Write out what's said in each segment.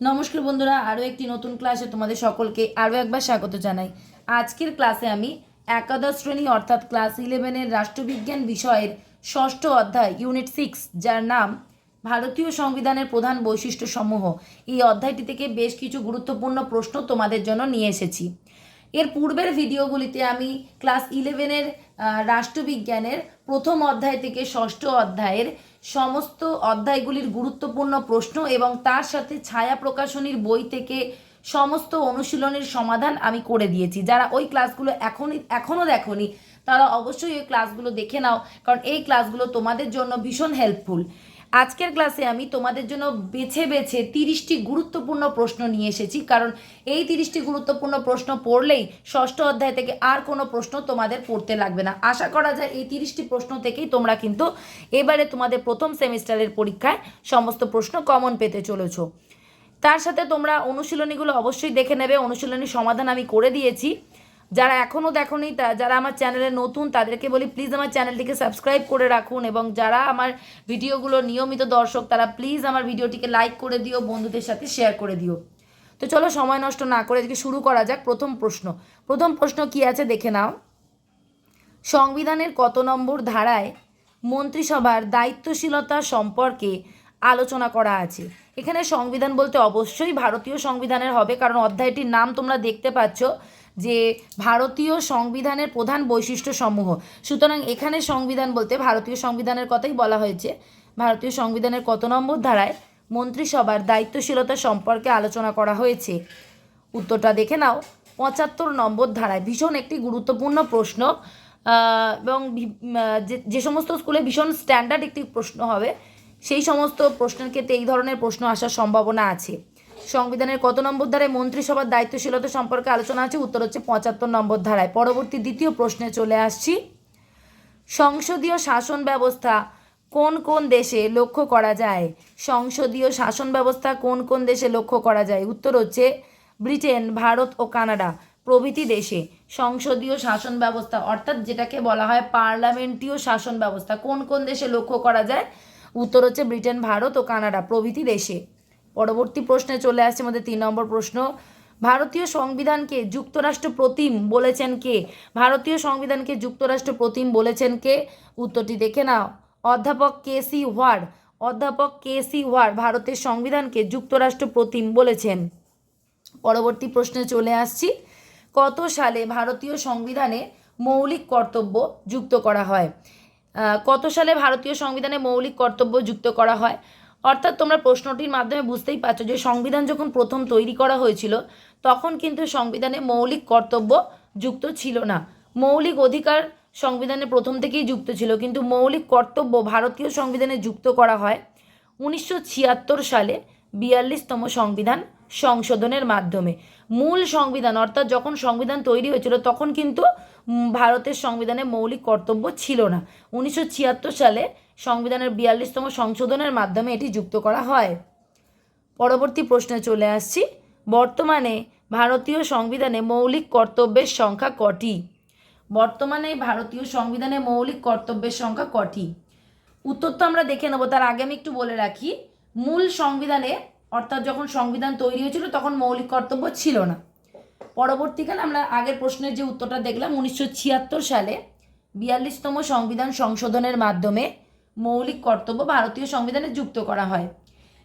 নমস্কার বন্ধুরা, আরও একটি নতুন ক্লাসে তোমাদের সকলকে আরও একবার স্বাগত জানাই। আজকের ক্লাসে আমি একাদশ শ্রেণি অর্থাৎ ক্লাস ইলেভেনের রাষ্ট্রবিজ্ঞান বিষয়ের ষষ্ঠ অধ্যায় ইউনিট সিক্স যার নাম ভারতীয় সংবিধানের প্রধান বৈশিষ্ট্য সমূহ এই অধ্যায়টি থেকে বেশ কিছু গুরুত্বপূর্ণ প্রশ্ন তোমাদের জন্য নিয়ে এসেছি। এর পূর্বের ভিডিওগুলিতে আমি ক্লাস ইলেভেনের রাষ্ট্রবিজ্ঞানের প্রথম অধ্যায় থেকে ষষ্ঠ অধ্যায়ের সমস্ত অধ্যায়গুলির গুরুত্বপূর্ণ প্রশ্ন এবং তার সাথে ছায়া প্রকাশনীর বই থেকে সমস্ত অনুশীলনের সমাধান আমি করে দিয়েছি। যারা ওই ক্লাসগুলো এখনই এখনও দেখনি, তারা অবশ্যই ওই ক্লাসগুলো দেখে নাও, কারণ এই ক্লাসগুলো তোমাদের জন্য ভীষণ হেল্পফুল আজকের ক্লাসে আমি তোমাদের জন্য বেছে বেছে তিরিশটি গুরুত্বপূর্ণ প্রশ্ন নিয়ে এসেছি, কারণ এই তিরিশটি গুরুত্বপূর্ণ প্রশ্ন পড়লেই ষষ্ঠ অধ্যায় থেকে আর কোনো প্রশ্ন তোমাদের পড়তে লাগবে না। আশা করা যায় এই তিরিশটি প্রশ্ন থেকেই তোমরা কিন্তু এবারে তোমাদের প্রথম সেমিস্টারের পরীক্ষায় সমস্ত প্রশ্ন কমন পেতে চলেছো। তার সাথে তোমরা অনুশীলনীগুলো অবশ্যই দেখে নেবে। অনুশীলনী সমাধান আমি করে দিয়েছি। যারা এখনও দেখোনি, তা যারা আমার চ্যানেলে নতুন, তাদেরকে বলি প্লিজ আমার চ্যানেলটিকে সাবস্ক্রাইব করে রাখুন এবং যারা আমার ভিডিওগুলো নিয়মিত দর্শক, তারা প্লিজ আমার ভিডিওটিকে লাইক করে দিও, বন্ধুদের সাথে শেয়ার করে দিও। তো চলো সময় নষ্ট না করে আজকে শুরু করা যাক প্রথম প্রশ্ন। প্রথম প্রশ্ন কি আছে দেখে নাও। সংবিধানের কত নম্বর ধারায় মন্ত্রিসভার দায়িত্বশীলতা সম্পর্কে আলোচনা করা আছে। এখানে সংবিধান বলতে অবশ্যই ভারতীয় সংবিধানের হবে, কারণ অধ্যায়টির নাম তোমরা দেখতে পাচ্ছ। যে ভারতীয় সংবিধানের প্রধান বৈশিষ্ট্য সমূহ। সুতরাং এখানে সংবিধান বলতে ভারতীয় সংবিধানের কথাই বলা হয়েছে। ভারতীয় সংবিধানের কত নম্বর ধারায় মন্ত্রিসভার দায়িত্বশীলতা সম্পর্কে আলোচনা করা হয়েছে? উত্তরটা দেখে নাও। পঁচাত্তর নম্বর ধারায় ভীষণ একটি গুরুত্বপূর্ণ প্রশ্ন এবং যে সমস্ত স্কুলে ভীষণ স্ট্যান্ডার্ড একটি প্রশ্ন হবে, সেই সমস্ত প্রশ্নের ক্ষেত্রে এই ধরনের প্রশ্ন আসার সম্ভাবনা আছে। সংবিধানের কত নম্বর ধারায় মন্ত্রিসভার দায়িত্বশীলতা সম্পর্কে আলোচনা আছে? উত্তর হচ্ছে পঁচাত্তর নম্বর ধারায়। পরবর্তী দ্বিতীয় প্রশ্নে চলে আসছি। সংসদীয় শাসন ব্যবস্থা কোন কোন দেশে লক্ষ্য করা যায়? সংসদীয় শাসন ব্যবস্থা কোন কোন দেশে লক্ষ্য করা যায়? উত্তর হচ্ছে ব্রিটেন, ভারত ও কানাডা প্রভৃতি দেশে সংসদীয় শাসন ব্যবস্থা, অর্থাৎ যেটাকে বলা হয় পার্লামেন্টীয় শাসন ব্যবস্থা, কোন কোন দেশে লক্ষ্য করা যায়? উত্তর হচ্ছে ব্রিটেন, ভারত ও কানাডা প্রভৃতি দেশে। পরবর্তী প্রশ্নে চলে আসছে আমাদের তিন নম্বর প্রশ্ন। ভারতীয় সংবিধানকে যুক্তরাষ্ট্র প্রতিম বলেছেন কে? ভারতীয় সংবিধানকে যুক্তরাষ্ট্র প্রতিম বলেছেন কে? উত্তরটি দেখে নাও। অধ্যাপক কে সি ওয়ার্ড অধ্যাপক কে সি ওয়ার ভারতের সংবিধানকে যুক্তরাষ্ট্র প্রতিম বলেছেন। পরবর্তী প্রশ্নে চলে আসছি। কত সালে ভারতীয় সংবিধানে মৌলিক কর্তব্য যুক্ত করা হয়? কত সালে ভারতীয় সংবিধানে মৌলিক কর্তব্য যুক্ত করা হয়? অর্থাৎ তোমরা প্রশ্নটির মাধ্যমে বুঝতেই পারছ যে সংবিধান যখন প্রথম তৈরি করা হয়েছিল, তখন কিন্তু সংবিধানে মৌলিক কর্তব্য যুক্ত ছিল না। মৌলিক অধিকার সংবিধানে প্রথম থেকেই যুক্ত ছিল, কিন্তু মৌলিক কর্তব্য ভারতীয় সংবিধানে যুক্ত করা হয় উনিশশো ছিয়াত্তর সালে বিয়াল্লিশতম সংবিধান সংশোধনের মাধ্যমে। মূল সংবিধান, অর্থাৎ যখন সংবিধান তৈরি হয়েছিল, তখন কিন্তু ভারতের সংবিধানে মৌলিক কর্তব্য ছিল না। উনিশশো ছিয়াত্তর সালে সংবিধানের বিয়াল্লিশতম সংশোধনের মাধ্যমে এটি যুক্ত করা হয়। পরবর্তী প্রশ্নে চলে আসছি। বর্তমানে ভারতীয় সংবিধানে মৌলিক কর্তব্যের সংখ্যা কটি? বর্তমানে ভারতীয় সংবিধানে মৌলিক কর্তব্যের সংখ্যা কটি? উত্তর তো আমরা দেখে নেব, তার আগে আমি একটু বলে রাখি। মূল সংবিধানে, অর্থাৎ যখন সংবিধান তৈরি হয়েছিল, তখন মৌলিক কর্তব্য ছিল না। পরবর্তীকালে আমরা আগের প্রশ্নের যে উত্তরটা দেখলাম, উনিশশো ছিয়াত্তর সালে বিয়াল্লিশতম সংবিধান সংশোধনের মাধ্যমে মৌলিক কর্তব্য ভারতীয় সংবিধানে যুক্ত করা হয়।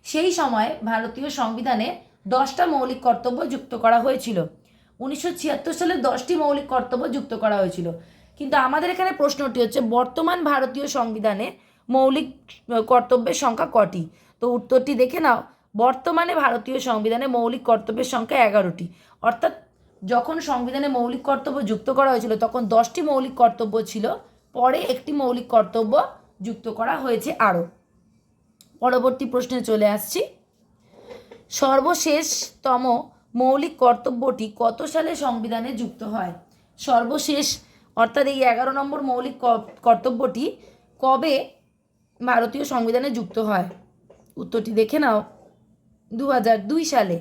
সেই সময় ভারতীয় সংবিধানে দশটা মৌলিক কর্তব্য যুক্ত করা হয়েছিল। উনিশশো ছিয়াত্তর সালে দশটি মৌলিক কর্তব্য যুক্ত করা হয়েছিল। কিন্তু আমাদের এখানে প্রশ্নটি হচ্ছে, বর্তমান ভারতীয় সংবিধানে মৌলিক কর্তব্যের সংখ্যা কটি? তো উত্তরটি দেখে নাও, বর্তমানে ভারতীয় সংবিধানে মৌলিক কর্তব্যের সংখ্যা এগারোটি। অর্থাৎ যখন সংবিধানে মৌলিক কর্তব্য যুক্ত করা হয়েছিল, তখন দশটি মৌলিক কর্তব্য ছিল। পরে একটি মৌলিক কর্তব্য যুক্ত করা হয়েছে আরও। পরবর্তী প্রশ্নে চলে আসছি। সর্বশেষতম মৌলিক কর্তব্যটি কত সালে সংবিধানে যুক্ত হয়? সর্বশেষ, অর্থাৎ এই এগারো নম্বর মৌলিক কর্তব্যটি কবে ভারতীয় সংবিধানে যুক্ত হয়? উত্তরটি দেখে নাও। দু হাজার দুই সালে।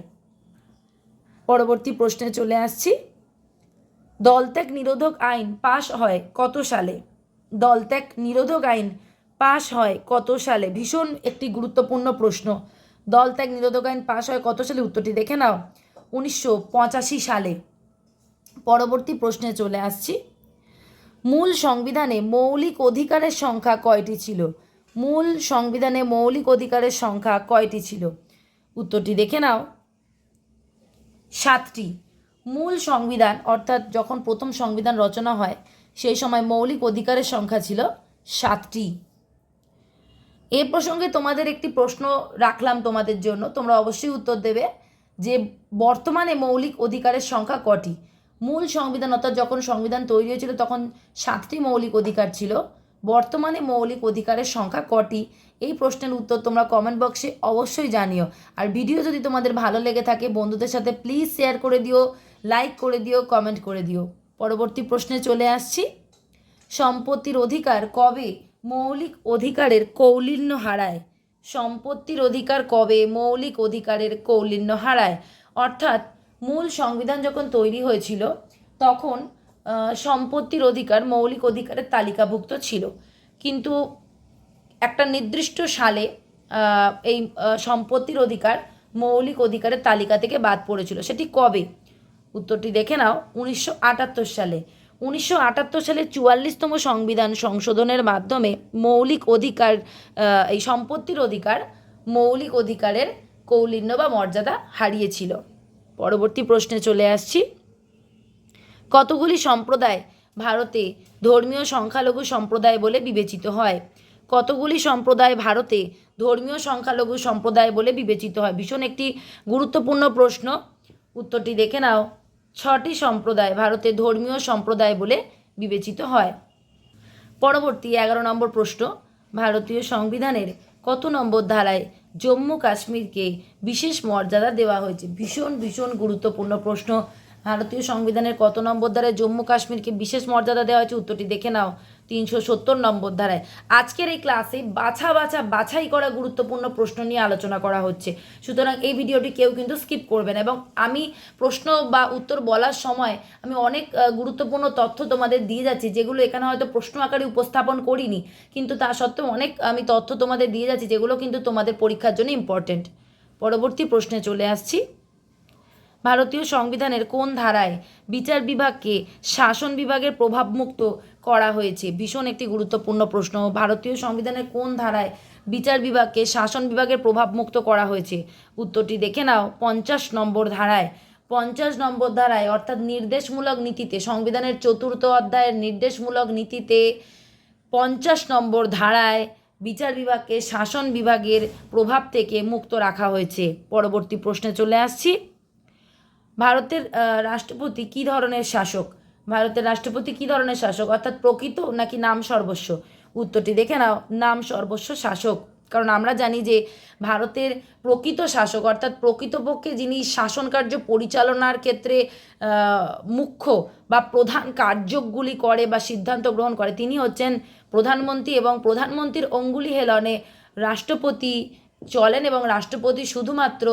পরবর্তী প্রশ্নে চলে আসছি। দলত্যাগ নিরোধক আইন পাশ হয় কত সালে? দলত্যাগ নিরোধক আইন পাশ হয় কত সালে? ভীষণ একটি গুরুত্বপূর্ণ প্রশ্ন। দল ত্যাগ নিরোধক আইন পাশ হয় কত সালে? উত্তরটি দেখে নাও। উনিশশো পঁচাশি সালে। পরবর্তী প্রশ্নে চলে আসছি। মূল সংবিধানে মৌলিক অধিকারের সংখ্যা কয়টি ছিল? মূল সংবিধানে মৌলিক অধিকারের সংখ্যা কয়টি ছিল? উত্তরটি দেখে নাও। সাতটি। মূল সংবিধান, অর্থাৎ যখন প্রথম সংবিধান রচনা হয়, সেই সময় মৌলিক অধিকারের সংখ্যা ছিল সাতটি। এ প্রসঙ্গে তোমাদের একটি প্রশ্ন রাখলাম তোমাদের জন্য। তোমরা অবশ্যই উত্তর দেবে যে বর্তমানে মৌলিক অধিকারের সংখ্যা কটি? মূল সংবিধান, অর্থাৎ যখন সংবিধান তৈরি হয়েছিল, তখন সাতটি মৌলিক অধিকার ছিল। বর্তমানে মৌলিক অধিকারের সংখ্যা কটি? এই প্রশ্নের উত্তর তোমরা কমেন্ট বক্সে অবশ্যই জানিও। আর ভিডিও যদি তোমাদের ভালো লেগে থাকে, বন্ধুদের সাথে প্লিজ শেয়ার করে দিও লাইক করে দিও কমেন্ট করে দিও। পরবর্তী প্রশ্নে চলে আসছি। সম্পত্তির অধিকার কবে মৌলিক অধিকারের কৌলিন্য হারায়? সম্পত্তির অধিকার কবে মৌলিক অধিকারের কৌলিন্য হারায়? অর্থাৎ মূল সংবিধান যখন তৈরি হয়েছিল, তখন সম্পত্তির অধিকার, মৌলিক অধিকারের তালিকাভুক্ত ছিল। কিন্তু একটা নির্দিষ্ট সালে এই সম্পত্তির অধিকার, মৌলিক অধিকারের তালিকা থেকে বাদ পড়েছিল। সেটি কবে? উত্তরটি দেখে নাও, উনিশশো আটাত্তর সালে। উনিশশো আটাত্তর সালে চুয়াল্লিশতম সংবিধান সংশোধনের মাধ্যমে মৌলিক অধিকার এই সম্পত্তির অধিকার, মৌলিক অধিকারের কৌলিন্য বা মর্যাদা হারিয়েছিল। পরবর্তী প্রশ্নে চলে আসছি। কতগুলি সম্প্রদায় ভারতে ধর্মীয় সংখ্যালঘু সম্প্রদায় বলে বিবেচিত হয়? কতগুলি সম্প্রদায় ভারতে ধর্মীয় সংখ্যালঘু সম্প্রদায় বলে বিবেচিত হয়? ভীষণ একটি গুরুত্বপূর্ণ প্রশ্ন। উত্তরটি দেখে নাও। ছটি সম্প্রদায় ভারতে ধর্মীয় সম্প্রদায় বলে বিবেচিত হয়। পরবর্তী এগারো নম্বর প্রশ্ন। ভারতীয় সংবিধানের কত নম্বর ধারায় জম্মু কাশ্মীরকে বিশেষ মর্যাদা দেওয়া হয়েছে? ভীষণ ভীষণ গুরুত্বপূর্ণ প্রশ্ন। ভারতীয় সংবিধানের কত নম্বর ধারায় জম্মু কাশ্মীরকে বিশেষ মর্যাদা দেওয়া হয়েছে উত্তরটি দেখে নাও। তিনশো সত্তর নম্বর ধারায়। আজকের এই ক্লাসে বাছা বাছা বাছাই করা গুরুত্বপূর্ণ প্রশ্ন নিয়ে আলোচনা করা হচ্ছে। সুতরাং এই ভিডিওটি কেউ কিন্তু স্কিপ করবেন এবং আমি প্রশ্ন বা উত্তর বলার সময় আমি অনেক গুরুত্বপূর্ণ তথ্য তোমাদের দিয়ে যাচ্ছি, যেগুলো এখানে হয়তো প্রশ্ন আকারে উপস্থাপন করিনি, কিন্তু তা সত্ত্বেও অনেক আমি তথ্য তোমাদের দিয়ে যাচ্ছি, যেগুলো কিন্তু তোমাদের পরীক্ষার জন্য ইম্পর্টেন্ট পরবর্তী প্রশ্নে চলে আসছি। ভারতীয় সংবিধানের কোন ধারায় বিচার বিভাগকে শাসন বিভাগের প্রভাবমুক্ত করা হয়েছে? ভীষণ একটি গুরুত্বপূর্ণ প্রশ্ন। ভারতীয় সংবিধানের কোন ধারায় বিচার বিভাগকে শাসন বিভাগের প্রভাবমুক্ত করা হয়েছে? উত্তরটি দেখে নাও। পঞ্চাশ নম্বর ধারায়। পঞ্চাশ নম্বর ধারায় অর্থাৎ নির্দেশমূলক নীতিতে, সংবিধানের চতুর্থ অধ্যায়ের নির্দেশমূলক নীতিতে পঞ্চাশ নম্বর ধারায় বিচার বিভাগকে শাসন বিভাগের প্রভাব থেকে মুক্ত রাখা হয়েছে। পরবর্তী প্রশ্নে চলে আসছি। ভারতের রাষ্ট্রপতি কী ধরনের শাসক? ভারতের রাষ্ট্রপতি কী ধরনের শাসক? অর্থাৎ প্রকৃত নাকি নাম সর্বস্ব? উত্তরটি দেখে নাও, নাম সর্বস্ব শাসক। কারণ আমরা জানি যে ভারতের প্রকৃত শাসক, অর্থাৎ প্রকৃতপক্ষে যিনি শাসন কার্য পরিচালনার ক্ষেত্রে মুখ্য বা প্রধান কার্যগুলি করে বা সিদ্ধান্ত গ্রহণ করে, তিনি হচ্ছেন প্রধানমন্ত্রী এবং প্রধানমন্ত্রীর অঙ্গুলি হেলনে রাষ্ট্রপতি চলেন এবং রাষ্ট্রপতি শুধুমাত্র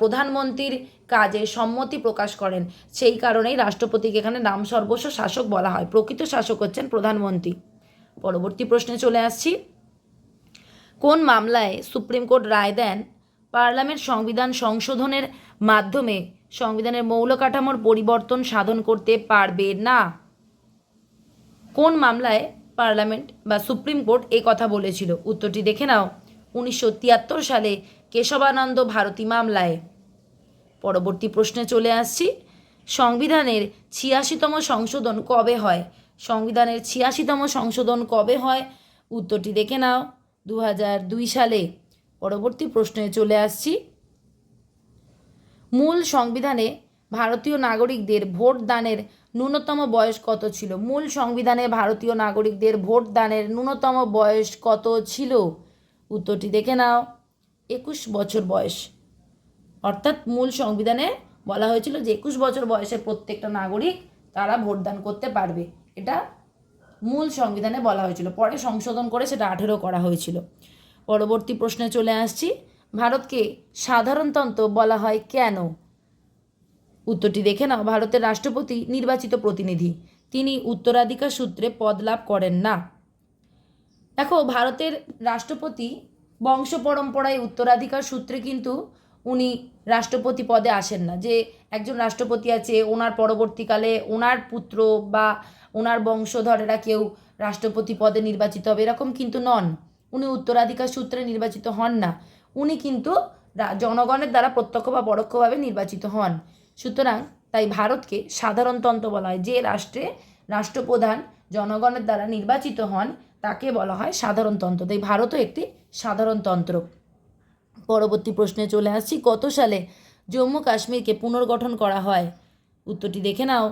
প্রধানমন্ত্রীর কাজে সম্মতি প্রকাশ করেন। সেই কারণেই রাষ্ট্রপতিকে এখানে নাম সর্বস্ব শাসক বলা হয়। প্রকৃত শাসক হচ্ছেন প্রধানমন্ত্রী। পরবর্তী প্রশ্নে চলে আসছি। কোন মামলায় সুপ্রিম কোর্ট রায় দেন? পার্লামেন্ট সংবিধান সংশোধনের মাধ্যমে সংবিধানের মৌল কাঠামোর পরিবর্তন সাধন করতে পারবে না? কোন মামলায় পার্লামেন্ট বা সুপ্রিম কোর্ট এই কথা বলেছিল? উত্তরটি দেখে নাও। উনিশশো তিয়াত্তর সালে কেশবানন্দ ভারতী মামলায়। পরবর্তী প্রশ্নে চলে আসছি। সংবিধানের ছিয়াশিতম সংশোধন কবে হয়? সংবিধানের ছিয়াশিতম সংশোধন কবে হয়? উত্তরটি দেখে নাও দু দুই সালে। পরবর্তী প্রশ্নে চলে আসছি। মূল সংবিধানে ভারতীয় নাগরিকদের ভোট দানের ন্যূনতম বয়স কত ছিল? মূল সংবিধানে ভারতীয় নাগরিকদের ভোট দানের ন্যূনতম বয়স কত ছিল? উত্তরটি দেখে নাও, একুশ বছর বয়স। অর্থাৎ মূল সংবিধানে বলা হয়েছিল যে একুশ বছর বয়সে প্রত্যেকটা নাগরিক তারা ভোটদান করতে পারবে। এটা মূল সংবিধানে বলা হয়েছিল। পরে সংশোধন করে সেটা আঠেরো করা হয়েছিল। পরবর্তী প্রশ্নে চলে আসছি। ভারতকে সাধারণতন্ত্র বলা হয় কেন? উত্তরটি দেখে নাও। ভারতের রাষ্ট্রপতি নির্বাচিত প্রতিনিধি। তিনি উত্তরাধিকার সূত্রে পদ লাভ করেন না। দেখো, ভারতের রাষ্ট্রপতি বংশ পরম্পরায় উত্তরাধিকার সূত্রে কিন্তু উনি রাষ্ট্রপতি পদে আসেন না। যে একজন রাষ্ট্রপতি আছে, ওনার পরবর্তীকালে ওনার পুত্র বা ওনার বংশধরেরা কেউ রাষ্ট্রপতি পদে নির্বাচিত হবে এরকম কিন্তু নন। উনি উত্তরাধিকার সূত্রে নির্বাচিত হন না। উনি কিন্তু জনগণের দ্বারা প্রত্যক্ষ বা পরোক্ষভাবে নির্বাচিত হন। সুতরাং তাই ভারতকে সাধারণতন্ত্র বলা হয়। যে রাষ্ট্রে রাষ্ট্রপ্রধান জনগণের দ্বারা নির্বাচিত হন, তাকে বলা হয় সাধারণতন্ত্র। তাই ভারতও একটি সাধারণতন্ত্র। পরবর্তী প্রশ্নে চলে আসছি, কত সালে জম্মু কাশ্মীরকে পুনর্গঠন করা হয়? উত্তরটি দেখে নাও।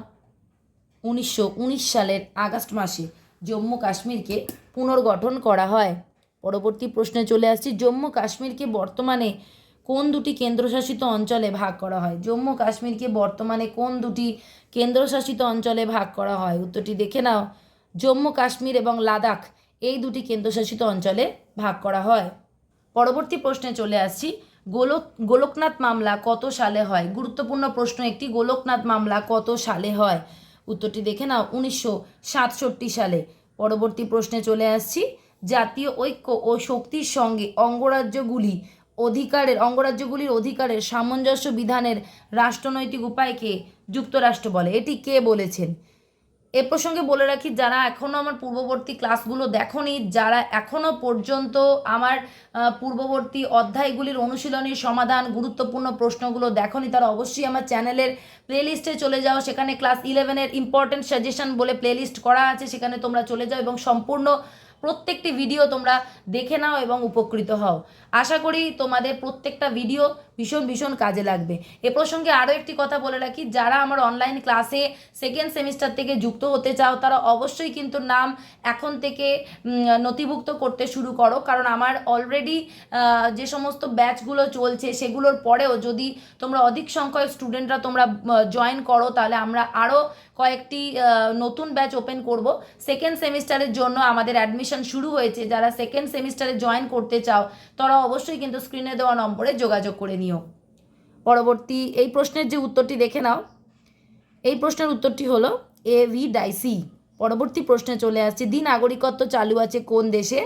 উনিশশো উনিশ সালের আগস্ট মাসে জম্মু কাশ্মীরকে পুনর্গঠন করা হয়। পরবর্তী প্রশ্নে চলে আসছি, জম্মু কাশ্মীরকে বর্তমানে কোন দুটি কেন্দ্রশাসিত অঞ্চলে ভাগ করা হয়? জম্মু কাশ্মীরকে বর্তমানে কোন দুটি কেন্দ্রশাসিত অঞ্চলে ভাগ করা হয়? উত্তরটি দেখে নাও। জম্মু কাশ্মীর এবং লাদাখ এই দুটি কেন্দ্রশাসিত অঞ্চলে ভাগ করা হয়। পরবর্তী প্রশ্নে চলে আসছি। গোলক, গোলকনাথ মামলা কত সালে হয়? গুরুত্বপূর্ণ প্রশ্ন একটি, গোলকনাথ মামলা কত সালে হয়? উত্তরটি দেখে নাও, উনিশশো সাতষট্টি সালে। পরবর্তী প্রশ্নে চলে আসছি। জাতীয় ঐক্য ও শক্তির সঙ্গে অঙ্গরাজ্যগুলি অধিকারের, অঙ্গরাজ্যগুলির অধিকারের সামঞ্জস্য বিধানের রাষ্ট্রনৈতিক উপায়কে যুক্তরাষ্ট্র বলে। এটি কে বলেছেন? এ প্রসঙ্গে বলে রাখি, যারা এখনও আমার পূর্ববর্তী ক্লাসগুলো দেখনি, যারা এখনও পর্যন্ত আমার পূর্ববর্তী অধ্যায়গুলির অনুশীলনীর সমাধান, গুরুত্বপূর্ণ প্রশ্নগুলো দেখনি, তারা অবশ্যই আমার চ্যানেলের প্লেলিস্টে চলে যাও। সেখানে ক্লাস ইলেভেনের ইম্পর্টেন্ট সাজেশন বলে প্লেলিস্ট করা আছে, সেখানে তোমরা চলে যাও এবং সম্পূর্ণ প্রত্যেকটি ভিডিও তোমরা দেখে নাও এবং উপকৃত হও। আশা করি তোমাদের প্রত্যেকটা ভিডিও ভীষণ ভীষণ কাজে লাগবে। এ প্রসঙ্গে আরও একটি কথা বলে রাখি, যারা আমার অনলাইন ক্লাসে সেকেন্ড সেমিস্টার থেকে যুক্ত হতে চাও, তারা অবশ্যই কিন্তু নাম এখন থেকে নথিভুক্ত করতে শুরু করো। কারণ আমার অলরেডি যে সমস্ত ব্যাচগুলো চলছে, সেগুলোর পরেও যদি তোমরা অধিক সংখ্যক স্টুডেন্টরা তোমরা জয়েন করো, তাহলে আমরা আরও কয়েকটি নতুন ব্যাচ ওপেন করব। সেকেন্ড সেমিস্টারের জন্য আমাদের অ্যাডমিশন শুরু হয়েছে। যারা সেকেন্ড সেমিস্টারে জয়েন করতে চাও, তারা অবশ্যই কিন্তু স্ক্রিনে দেওয়া নম্বরে যোগাযোগ করে নিও। পরবর্তী এই প্রশ্নের যে উত্তরটি দেখে নাও। এই প্রশ্নের উত্তরটি হলো এ ভি ডাইসি পরবর্তী প্রশ্নে চলে আসছে। দ্বি নাগরিকত্ব চালু আছে কোন দেশে?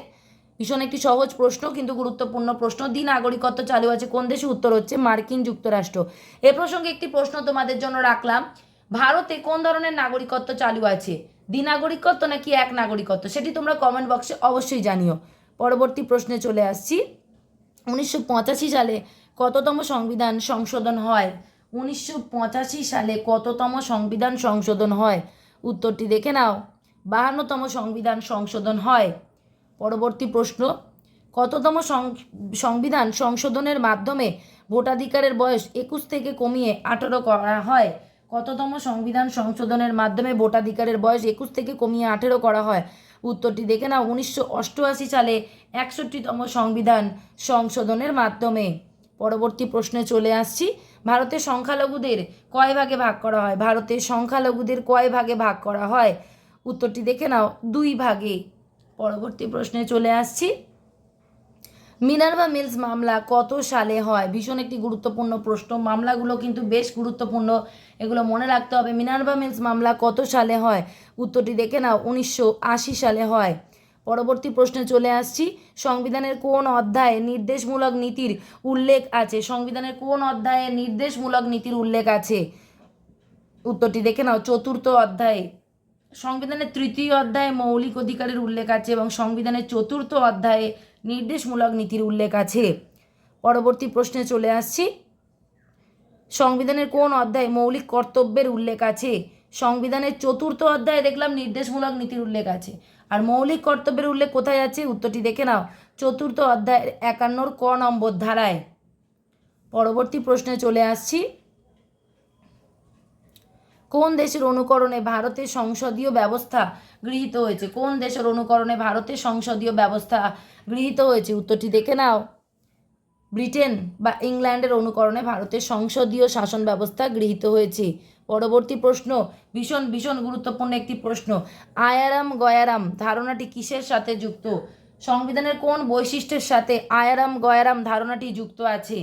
ভীষণ একটি সহজ প্রশ্ন, কিন্তু গুরুত্বপূর্ণ প্রশ্ন। দ্বি নাগরিকত্ব চালু আছে কোন দেশে? উত্তর হচ্ছে মার্কিন যুক্তরাষ্ট্র। এ প্রসঙ্গে একটি প্রশ্ন তোমাদের জন্য রাখলাম। ভারতে কোন ধরনের নাগরিকত্ব চালু আছে? দ্বি নাগরিকত্ব নাকি এক নাগরিকত্ব? সেটি তোমরা কমেন্ট বক্সে অবশ্যই জানিও। পরবর্তী প্রশ্নে চলে আসছি। উনিশশো পঁচাশি সালে কততম সংবিধান সংশোধন হয়? উনিশশো পঁচাশি সালে কততম সংবিধান সংশোধন হয়? উত্তরটি দেখে নাও। বাহান্নতম সংবিধান সংশোধন হয়। পরবর্তী প্রশ্ন, কততম সংবিধান সংশোধনের মাধ্যমে ভোটাধিকারের বয়স একুশ থেকে কমিয়ে আঠেরো করা হয়? কততম সংবিধান সংশোধনের মাধ্যমে ভোটাধিকারের বয়স একুশ থেকে কমিয়ে আঠেরো করা হয়? উত্তরটি দেখে নাও। উনিশশো অষ্টআশি সালে একষট্টিতম সংবিধান সংশোধনের মাধ্যমে। পরবর্তী প্রশ্নে চলে আসছি। ভারতের সংখ্যালঘুদের কয় ভাগে ভাগ করা হয়? ভারতের সংখ্যালঘুদের কয় ভাগে ভাগ করা হয়? উত্তরটি দেখে নাও, দুই ভাগে। পরবর্তী প্রশ্নে চলে আসছি। মিনার্ভা মিলস মামলা কত সালে হয়? ভীষণ একটি গুরুত্বপূর্ণ প্রশ্ন। মামলাগুলো কিন্তু বেশ গুরুত্বপূর্ণ। এগুলো মনে রাখতে হবে মিনার্ভা মিলস মামলা কত সালে হয়? উত্তরটি দেখে নাও, উনিশশো আশি সালে হয়। পরবর্তী প্রশ্নে চলে আসছি। সংবিধানের কোন অধ্যায়ে নির্দেশমূলক নীতির উল্লেখ আছে? সংবিধানের কোন অধ্যায়ে নির্দেশমূলক নীতির উল্লেখ আছে? উত্তরটি দেখে নাও, চতুর্থ অধ্যায়ে। সংবিধানের তৃতীয় অধ্যায়ে মৌলিক অধিকারের উল্লেখ আছে এবং সংবিধানের চতুর্থ অধ্যায়ে নির্দেশমূলক নীতির উল্লেখ আছে। পরবর্তী প্রশ্নে চলে আসছি। সংবিধানের কোন অধ্যায়ে মৌলিক কর্তব্যের উল্লেখ আছে? সংবিধানের চতুর্থ অধ্যায়ে দেখলাম নির্দেশমূলক নীতির উল্লেখ আছে। আর মৌলিক কর্তব্যের উল্লেখ কোথায় আছে? উত্তরটি দেখে নাও। চতুর্থ অধ্যায়ের একান্নর ক নম্বর ধারায়। পরবর্তী প্রশ্নে চলে আসছি। কোন দেশের অনুকরণে ভারতের সংসদীয় ব্যবস্থা গৃহীত হয়েছে? কোন দেশের অনুকরণে ভারতের সংসদীয় ব্যবস্থা গৃহীত হয়েছে? উত্তরটি দেখে নাও। ব্রিটেন বা ইংল্যান্ডের অনুকরণে ভারতের সংসদীয় শাসন ব্যবস্থা গৃহীত হয়েছে। পরবর্তী প্রশ্ন, ভীষণ ভীষণ গুরুত্বপূর্ণ একটি প্রশ্ন। আয়ারাম গয়ারাম, ধারণাটি কিসের সাথে যুক্ত? সংবিধানের কোন বৈশিষ্ট্যের সাথে আয়ারাম গয়ারাম ধারণাটি যুক্ত আছে?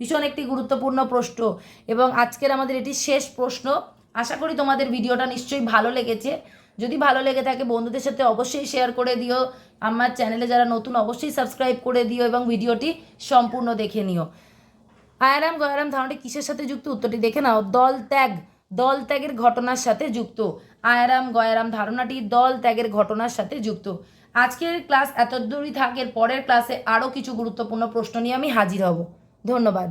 ভীষণ একটি গুরুত্বপূর্ণ প্রশ্ন এবং আজকের আমাদের এটি শেষ প্রশ্ন। আশা করি তোমাদের ভিডিওটা নিশ্চয়ই ভালো লেগেছে। যদি ভালো লেগে থাকে বন্ধুদের সাথে অবশ্যই শেয়ার করে দিও। আমার চ্যানেলে যারা নতুন, অবশ্যই সাবস্ক্রাইব করে দিও এবং ভিডিওটি সম্পূর্ণ দেখে নিও। আয়ারাম, গয়ারাম ধারণাটি কিসের সাথে যুক্ত? উত্তরটি দেখে নাও। দল ত্যাগ। দল ত্যাগের ঘটনার সাথে যুক্ত। আয়ারাম, গয়ারাম ধারণাটি দল ত্যাগের ঘটনার সাথে যুক্ত। আজকের ক্লাস এত দূরই থাক। এর পরের ক্লাসে আরও কিছু গুরুত্বপূর্ণ প্রশ্ন নিয়ে আমি হাজির হব। ধন্যবাদ।